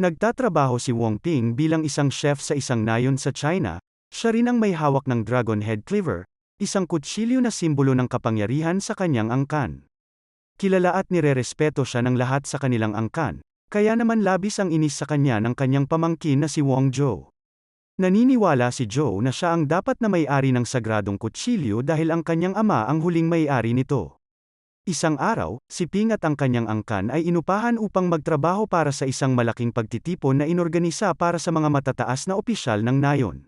Nagtatrabaho si Wong Ping bilang isang chef sa isang nayon sa China, siya rin ang may hawak ng dragon head cleaver, isang kutsilyo na simbolo ng kapangyarihan sa kanyang angkan. Kilala at nirerespeto siya ng lahat sa kanilang angkan, kaya naman labis ang inis sa kanya ng kanyang pamangkin na si Wong Zhou. Naniniwala si Zhou na siya ang dapat na may-ari ng sagradong kutsilyo dahil ang kanyang ama ang huling may-ari nito. Isang araw, si Ping at ang kanyang angkan ay inupahan upang magtrabaho para sa isang malaking pagtitipon na inorganisa para sa mga matataas na opisyal ng nayon.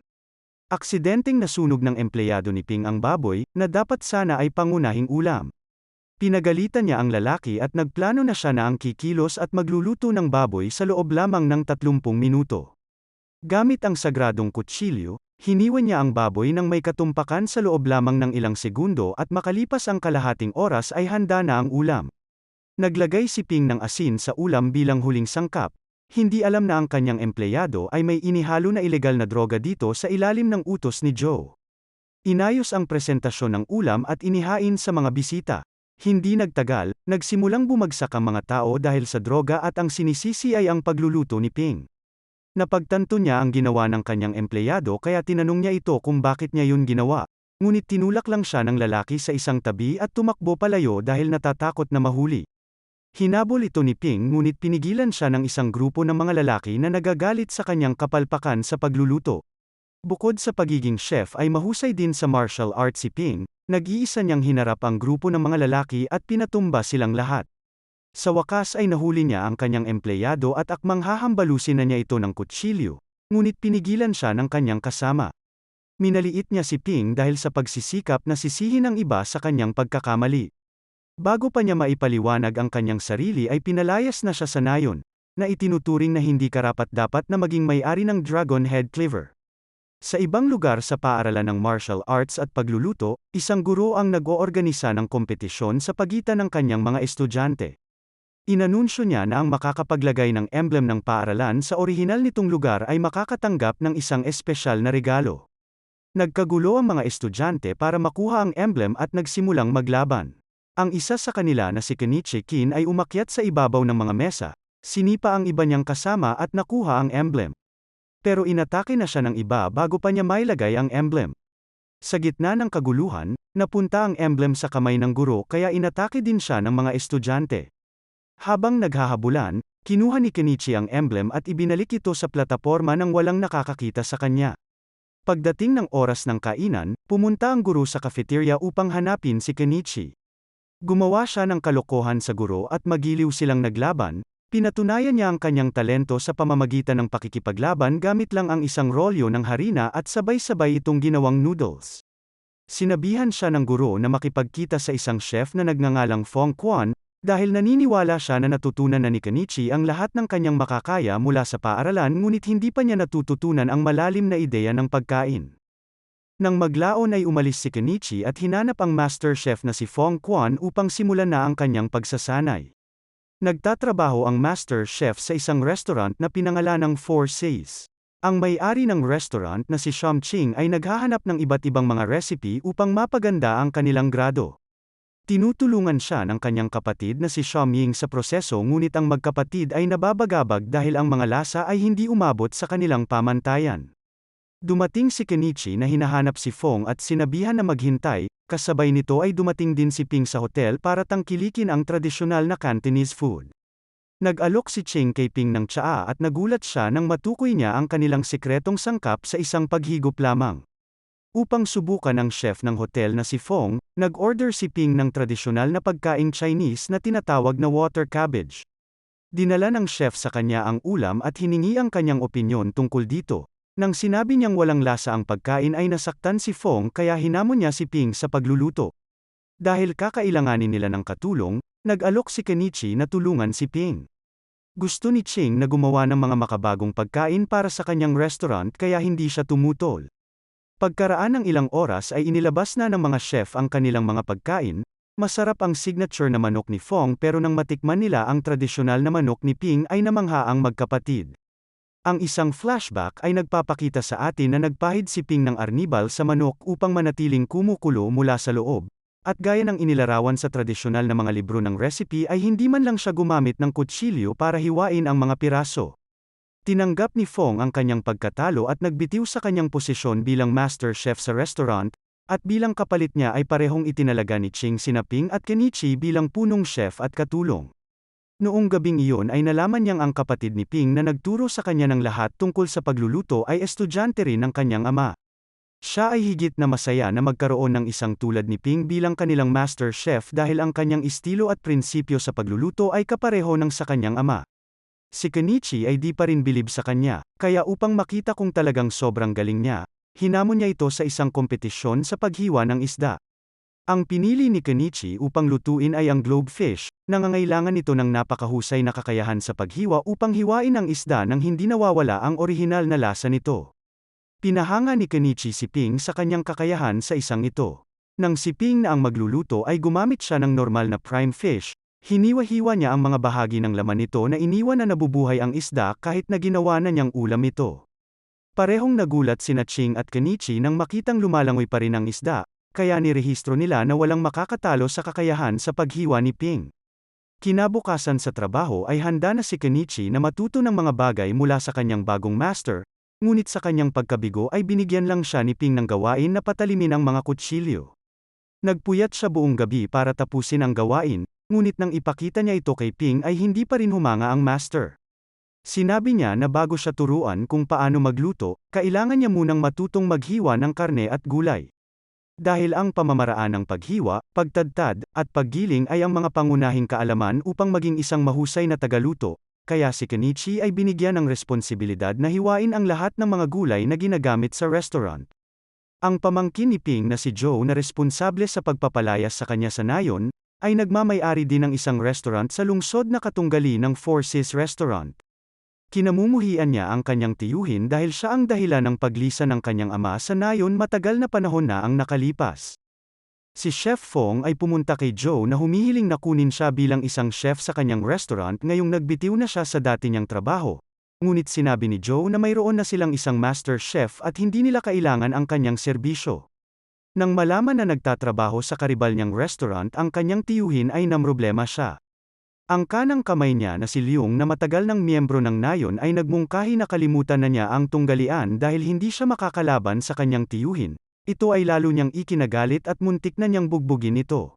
Aksidenteng nasunog ng empleyado ni Ping ang baboy, na dapat sana ay pangunahing ulam. Pinagalitan niya ang lalaki at nagplano na siya na ang kikilos at magluluto ng baboy sa loob lamang ng 30 minuto. Gamit ang sagradong kutsilyo, Hiniwan niya ang baboy nang may katumpakan sa loob lamang ng ilang segundo at makalipas ang kalahating oras ay handa na ang ulam. Naglagay si Ping ng asin sa ulam bilang huling sangkap, hindi alam na ang kanyang empleyado ay may inihalo na ilegal na droga dito sa ilalim ng utos ni Joe. Inayos ang presentasyon ng ulam at inihain sa mga bisita. Hindi nagtagal, nagsimulang bumagsak ang mga tao dahil sa droga at ang sinisisi ay ang pagluluto ni Ping. Napagtanto niya ang ginawa ng kanyang empleyado kaya tinanong niya ito kung bakit niya yun ginawa. Ngunit tinulak lang siya ng lalaki sa isang tabi at tumakbo palayo dahil natatakot na mahuli. Hinabol ito ni Ping ngunit pinigilan siya ng isang grupo ng mga lalaki na nagagalit sa kanyang kapalpakan sa pagluluto. Bukod sa pagiging chef ay mahusay din sa martial arts si Ping, nag-iisa niyang hinarap ang grupo ng mga lalaki at pinatumba silang lahat. Sa wakas ay nahuli niya ang kanyang empleyado at akmang hahambalusin na niya ito ng kutsilyo, ngunit pinigilan siya ng kanyang kasama. Minaliit niya si Ping dahil sa pagsisikap na sisihin ang iba sa kanyang pagkakamali. Bago pa niya maipaliwanag ang kanyang sarili ay pinalayas na siya sa nayon, na itinuturing na hindi karapat-dapat na maging may-ari ng Dragon Head Cleaver. Sa ibang lugar sa paaralan ng martial arts at pagluluto, isang guro ang nag-oorganisa ng kompetisyon sa pagitan ng kanyang mga estudyante. Inanunsyo niya na ang makakapaglagay ng emblem ng paaralan sa orihinal nitong lugar ay makakatanggap ng isang espesyal na regalo. Nagkagulo ang mga estudyante para makuha ang emblem at nagsimulang maglaban. Ang isa sa kanila na si Kenichi Kin ay umakyat sa ibabaw ng mga mesa, sinipa ang iba niyang kasama at nakuha ang emblem. Pero inatake na siya ng iba bago pa niya mailagay ang emblem. Sa gitna ng kaguluhan, napunta ang emblem sa kamay ng guro kaya inatake din siya ng mga estudyante. Habang naghahabulan, kinuha ni Kenichi ang emblem at ibinalik ito sa plataporma nang walang nakakakita sa kanya. Pagdating ng oras ng kainan, pumunta ang guro sa cafeteria upang hanapin si Kenichi. Gumawa siya ng kalokohan sa guro at magiliw silang naglaban, pinatunayan niya ang kanyang talento sa pamamagitan ng pakikipaglaban gamit lang ang isang rolyo ng harina at sabay-sabay itong ginawang noodles. Sinabihan siya ng guro na makipagkita sa isang chef na nagngangalang Fong Quan, dahil naniniwala siya na natutunan na ni Kenichi ang lahat ng kanyang makakaya mula sa paaralan ngunit hindi pa niya natututunan ang malalim na ideya ng pagkain. Nang maglaon ay umalis si Kenichi at hinanap ang master chef na si Fong Quan upang simulan na ang kanyang pagsasanay. Nagtatrabaho ang master chef sa isang restaurant na pinangalanang Four Seas. Ang may-ari ng restaurant na si Sham Ching ay naghahanap ng iba't ibang mga recipe upang mapaganda ang kanilang grado. Tinutulungan siya ng kanyang kapatid na si Xiaomying sa proseso ngunit ang magkapatid ay nababagabag dahil ang mga lasa ay hindi umabot sa kanilang pamantayan. Dumating si Kenichi na hinahanap si Fong at sinabihan na maghintay, kasabay nito ay dumating din si Ping sa hotel para tangkilikin ang tradisyonal na Cantonese food. Nag-alok si Ching kay Ping ng tsaa at nagulat siya nang matukoy niya ang kanilang sikretong sangkap sa isang paghigop lamang. Upang subukan ng chef ng hotel na si Fong, nag-order si Ping ng tradisyonal na pagkaing Chinese na tinatawag na water cabbage. Dinala ng chef sa kanya ang ulam at hiningi ang kanyang opinyon tungkol dito. Nang sinabi niyang walang lasa ang pagkain ay nasaktan si Fong kaya hinamon niya si Ping sa pagluluto. Dahil kakailanganin nila ng katulong, nag-alok si Kenichi na tulungan si Ping. Gusto ni Ching na gumawa ng mga makabagong pagkain para sa kanyang restaurant kaya hindi siya tumutol. Pagkaraan ng ilang oras ay inilabas na ng mga chef ang kanilang mga pagkain, masarap ang signature na manok ni Fong pero nang matikman nila ang tradisyonal na manok ni Ping ay namangha ang magkapatid. Ang isang flashback ay nagpapakita sa atin na nagpahid si Ping ng arnibal sa manok upang manatiling kumukulo mula sa loob, at gaya ng inilarawan sa tradisyonal na mga libro ng recipe ay hindi man lang siya gumamit ng kutsilyo para hiwain ang mga piraso. Tinanggap ni Fong ang kanyang pagkatalo at nagbitiw sa kanyang posisyon bilang master chef sa restaurant, at bilang kapalit niya ay parehong itinalaga ni Ching sina Ping at Kenichi bilang punong chef at katulong. Noong gabing iyon ay nalaman niyang ang kapatid ni Ping na nagturo sa kanya ng lahat tungkol sa pagluluto ay estudyante rin ng kanyang ama. Siya ay higit na masaya na magkaroon ng isang tulad ni Ping bilang kanilang master chef dahil ang kanyang estilo at prinsipyo sa pagluluto ay kapareho ng sa kanyang ama. Si Kenichi ay di pa rin bilib sa kanya, kaya upang makita kung talagang sobrang galing niya, hinamon niya ito sa isang kompetisyon sa paghiwa ng isda. Ang pinili ni Kenichi upang lutuin ay ang globefish, nangangailangan ito ng napakahusay na kakayahan sa paghiwa upang hiwain ang isda nang hindi nawawala ang orihinal na lasa nito. Pinahanga ni Kenichi si Ping sa kanyang kakayahan sa isang ito. Nang si Ping na ang magluluto ay gumamit siya ng normal na prime fish, Hiniwa-hiwa niya ang mga bahagi ng laman nito na iniwan na nabubuhay ang isda kahit na ginawa na niyang ulam ito. Parehong nagulat sina Ching at Kenichi nang makitang lumalangoy pa rin ang isda, kaya nirehistro nila na walang makakatalo sa kakayahan sa paghiwa ni Ping. Kinabukasan sa trabaho ay handa na si Kenichi na matuto ng mga bagay mula sa kanyang bagong master, ngunit sa kanyang pagkabigo ay binigyan lang siya ni Ping ng gawain na patalimin ang mga kutsilyo. Nagpuyat siya buong gabi para tapusin ang gawain, ngunit nang ipakita niya ito kay Ping ay hindi pa rin humanga ang master. Sinabi niya na bago siya turuan kung paano magluto, kailangan niya munang matutong maghiwa ng karne at gulay. Dahil ang pamamaraan ng paghiwa, pagtadtad, at paggiling ay ang mga pangunahing kaalaman upang maging isang mahusay na tagaluto, kaya si Kenichi ay binigyan ng responsibilidad na hiwain ang lahat ng mga gulay na ginagamit sa restaurant. Ang pamangkin ni Ping na si Joe na responsable sa pagpapalayas sa kanya sa nayon, ay nagmamayari din ng isang restaurant sa lungsod na katunggali ng Four Seas Restaurant. Kinamumuhian niya ang kanyang tiyuhin dahil siya ang dahilan ng paglisa ng kanyang ama sa nayon matagal na panahon na ang nakalipas. Si Chef Fong ay pumunta kay Joe na humihiling na kunin siya bilang isang chef sa kanyang restaurant ngayong nagbitiw na siya sa dati niyang trabaho. Ngunit sinabi ni Joe na mayroon na silang isang master chef at hindi nila kailangan ang kanyang serbisyo. Nang malaman na nagtatrabaho sa karibal niyang restaurant ang kanyang tiyuhin ay namroblema siya. Ang kanang kamay niya na si Leung na matagal ng miyembro ng nayon ay nagmungkahi na kalimutan na niya ang tunggalian dahil hindi siya makakalaban sa kanyang tiyuhin. Ito ay lalo niyang ikinagalit at muntik na niyang bugbugin ito.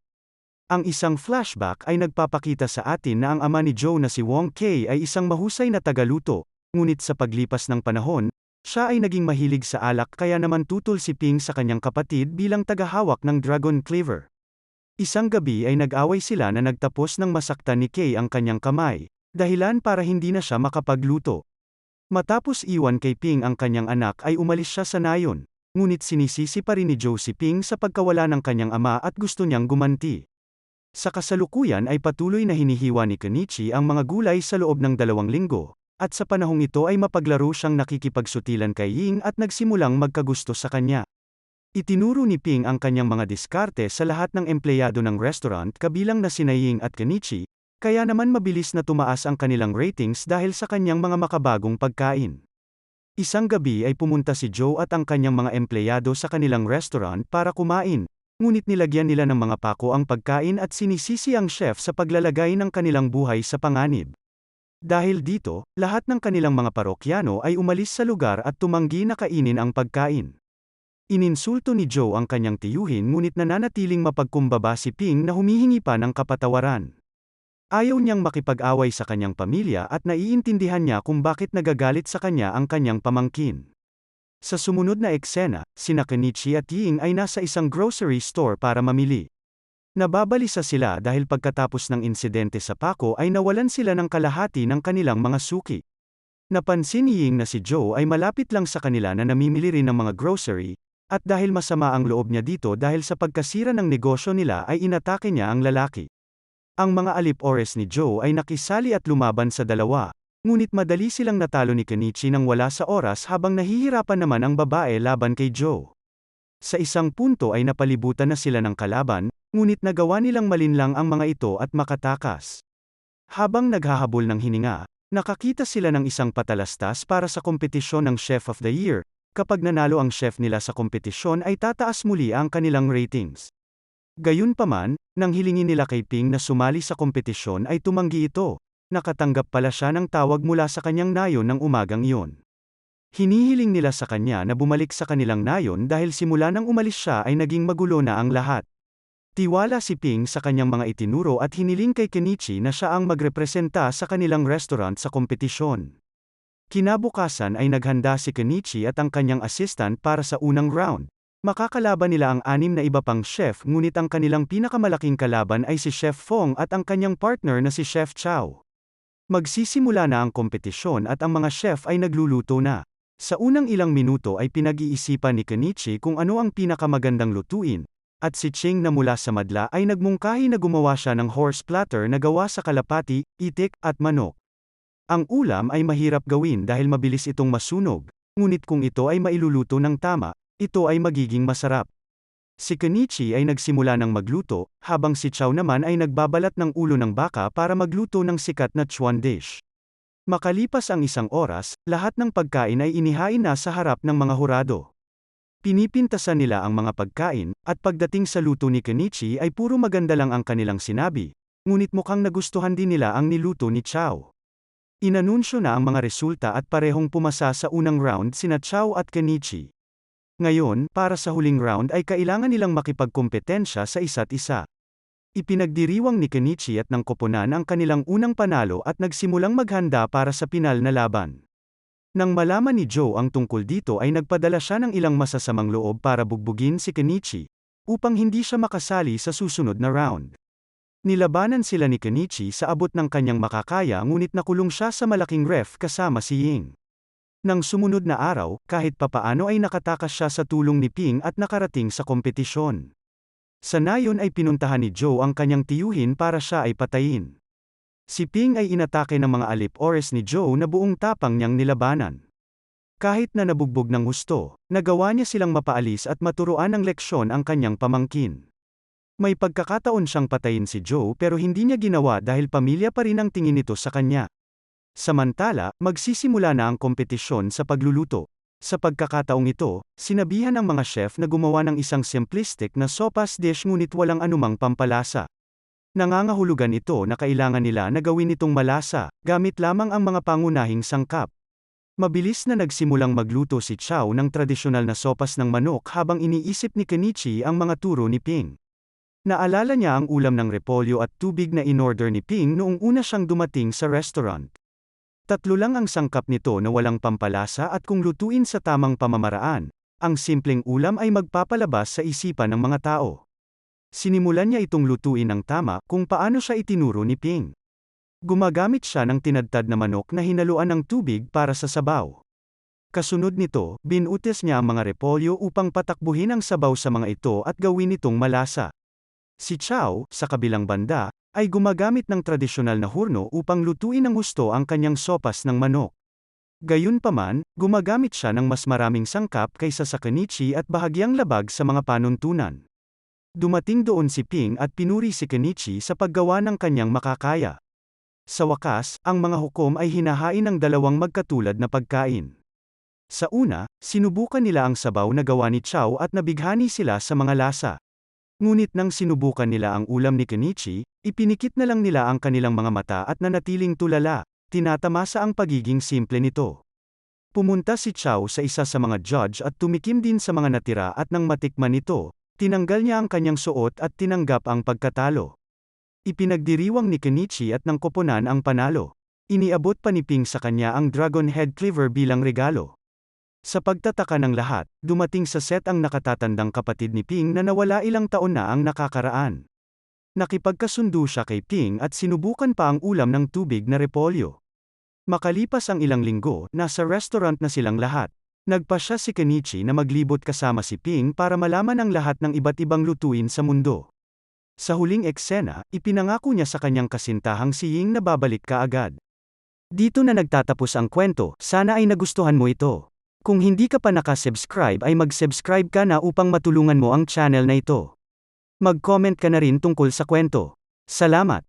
Ang isang flashback ay nagpapakita sa atin na ang ama ni Joe na si Wong Kei ay isang mahusay na tagaluto, ngunit sa paglipas ng panahon, siya ay naging mahilig sa alak kaya naman tutol si Ping sa kanyang kapatid bilang tagahawak ng Dragon Cleaver. Isang gabi ay nag-away sila na nagtapos ng masaktan ni Kay ang kanyang kamay, dahilan para hindi na siya makapagluto. Matapos iwan kay Ping ang kanyang anak ay umalis siya sa nayon, ngunit sinisisi pa rin ni Joe si Ping sa pagkawala ng kanyang ama at gusto niyang gumanti. Sa kasalukuyan ay patuloy na hinihiwa ni Kenichi ang mga gulay sa loob ng dalawang linggo, at sa panahong ito ay mapaglaro siyang nakikipagsutilan kay Ying at nagsimulang magkagusto sa kanya. Itinuro ni Ping ang kanyang mga diskarte sa lahat ng empleyado ng restaurant kabilang na sina Ying at Kenichi, kaya naman mabilis na tumaas ang kanilang ratings dahil sa kanyang mga makabagong pagkain. Isang gabi ay pumunta si Joe at ang kanyang mga empleyado sa kanilang restaurant para kumain, ngunit nilagyan nila ng mga pako ang pagkain at sinisisi ang chef sa paglalagay ng kanilang buhay sa panganib. Dahil dito, lahat ng kanilang mga parokyano ay umalis sa lugar at tumanggi na kainin ang pagkain. Ininsulto ni Joe ang kanyang tiyuhin ngunit nananatiling mapagkumbaba si Ping na humihingi pa ng kapatawaran. Ayaw niyang makipag-away sa kanyang pamilya at naiintindihan niya kung bakit nagagalit sa kanya ang kanyang pamangkin. Sa sumunod na eksena, sina Kenichi at Ying ay nasa isang grocery store para mamili. Nababalisa sila dahil pagkatapos ng insidente sa Paco ay nawalan sila ng kalahati ng kanilang mga suki. Napansin ni Ying na si Joe ay malapit lang sa kanila na namimili rin ng mga grocery, at dahil masama ang loob niya dito dahil sa pagkasira ng negosyo nila ay inatake niya ang lalaki. Ang mga alip-ores ni Joe ay nakisali at lumaban sa dalawa, ngunit madali silang natalo ni Kenichi nang wala sa oras habang nahihirapan naman ang babae laban kay Joe. Sa isang punto ay napalibutan na sila ng kalaban, Ngunit nagawa nilang malinlang ang mga ito at makatakas. Habang naghahabol ng hininga, nakakita sila ng isang patalastas para sa kompetisyon ng Chef of the Year. Kapag nanalo ang chef nila sa kompetisyon ay tataas muli ang kanilang ratings. Gayunpaman, nang hilingin nila kay Ping na sumali sa kompetisyon ay tumanggi ito, nakatanggap pala siya ng tawag mula sa kanyang nayon ng umagang iyon. Hinihiling nila sa kanya na bumalik sa kanilang nayon dahil simula nang umalis siya ay naging magulo na ang lahat. Tiwala si Ping sa kanyang mga itinuro at hiniling kay Kenichi na siya ang magrepresenta sa kanilang restaurant sa kompetisyon. Kinabukasan ay naghanda si Kenichi at ang kanyang assistant para sa unang round. Makakalaban nila ang anim na iba pang chef ngunit ang kanilang pinakamalaking kalaban ay si Chef Fong at ang kanyang partner na si Chef Chow. Magsisimula na ang kompetisyon at ang mga chef ay nagluluto na. Sa unang ilang minuto ay pinag-iisipan ni Kenichi kung ano ang pinakamagandang lutuin, at si Ching na mula sa madla ay nagmungkahi na gumawa siya ng horse platter na gawa sa kalapati, itik, at manok. Ang ulam ay mahirap gawin dahil mabilis itong masunog, ngunit kung ito ay mailuluto ng tama, ito ay magiging masarap. Si Kenichi ay nagsimula ng magluto, habang si Chow naman ay nagbabalat ng ulo ng baka para magluto ng sikat na chuan dish. Makalipas ang isang oras, lahat ng pagkain ay inihain na sa harap ng mga hurado. Pinipintasan nila ang mga pagkain, at pagdating sa luto ni Kenichi ay puro maganda lang ang kanilang sinabi, ngunit mukhang nagustuhan din nila ang niluto ni Chow. Inanunsyo na ang mga resulta at parehong pumasa sa unang round sina Chow at Kenichi. Ngayon, para sa huling round ay kailangan nilang makipagkompetensya sa isa't isa. Ipinagdiriwang ni Kenichi at ng koponan ang kanilang unang panalo at nagsimulang maghanda para sa pinal na laban. Nang malaman ni Joe ang tungkol dito ay nagpadala siya ng ilang masasamang loob para bugbugin si Kenichi, upang hindi siya makasali sa susunod na round. Nilabanan sila ni Kenichi sa abot ng kanyang makakaya ngunit nakulong siya sa malaking ref kasama si Ying. Nang sumunod na araw, kahit papaano ay nakatakas siya sa tulong ni Ping at nakarating sa kompetisyon. Sa nayon ay pinuntahan ni Joe ang kanyang tiyuhin para siya ay patayin. Si Ping ay inatake ng mga alip-ores ni Joe na buong tapang niyang nilabanan. Kahit na nabugbog ng husto, nagawa niya silang mapaalis at maturuan ng leksyon ang kanyang pamangkin. May pagkakataon siyang patayin si Joe pero hindi niya ginawa dahil pamilya pa rin ang tingin nito sa kanya. Samantala, magsisimula na ang kompetisyon sa pagluluto. Sa pagkakataong ito, sinabihan ang mga chef na gumawa ng isang simplistic na sopas dish ngunit walang anumang pampalasa. Nangangahulugan ito na kailangan nila na gawin itong malasa, gamit lamang ang mga pangunahing sangkap. Mabilis na nagsimulang magluto si Chow ng tradisyonal na sopas ng manok habang iniisip ni Kenichi ang mga turo ni Ping. Naalala niya ang ulam ng repolyo at tubig na inorder ni Ping noong una siyang dumating sa restaurant. Tatlo lang ang sangkap nito na walang pampalasa at kung lutuin sa tamang pamamaraan, ang simpleng ulam ay magpapalabas sa isipan ng mga tao. Sinimulan niya itong lutuin ng tama kung paano siya itinuro ni Ping. Gumagamit siya ng tinadtad na manok na hinaluan ng tubig para sa sabaw. Kasunod nito, binutis niya ang mga repolyo upang patakbuhin ang sabaw sa mga ito at gawin itong malasa. Si Chow, sa kabilang banda, ay gumagamit ng tradisyonal na hurno upang lutuin ng husto ang kanyang sopas ng manok. Gayunpaman, gumagamit siya ng mas maraming sangkap kaysa sa kanichi at bahagyang labag sa mga panuntunan. Dumating doon si Ping at pinuri si Kenichi sa paggawa ng kanyang makakaya. Sa wakas, ang mga hukom ay hinahain ng dalawang magkatulad na pagkain. Sa una, sinubukan nila ang sabaw na gawa ni Chow at nabighani sila sa mga lasa. Ngunit nang sinubukan nila ang ulam ni Kenichi, ipinikit na lang nila ang kanilang mga mata at nanatiling tulala, tinatamasa ang pagiging simple nito. Pumunta si Chow sa isa sa mga judge at tumikim din sa mga natira at nang matikman nito, tinanggal niya ang kanyang suot at tinanggap ang pagkatalo. Ipinagdiriwang ni Kenichi at ng koponan ang panalo. Iniabot pa ni Ping sa kanya ang Dragon Head Cleaver bilang regalo. Sa pagtataka ng lahat, dumating sa set ang nakatatandang kapatid ni Ping na nawala ilang taon na ang nakakaraan. Nakipagkasundo siya kay Ping at sinubukan pa ang ulam ng tubig na repolyo. Makalipas ang ilang linggo, nasa restaurant na silang lahat. Nagpa siya si Kenichi na maglibot kasama si Ping para malaman ang lahat ng iba't ibang lutuin sa mundo. Sa huling eksena, ipinangako niya sa kanyang kasintahang si Ying na babalik kaagad. Dito na nagtatapos ang kwento, sana ay nagustuhan mo ito. Kung hindi ka pa nakasubscribe ay mag-subscribe ka na upang matulungan mo ang channel na ito. Mag-comment ka na rin tungkol sa kwento. Salamat!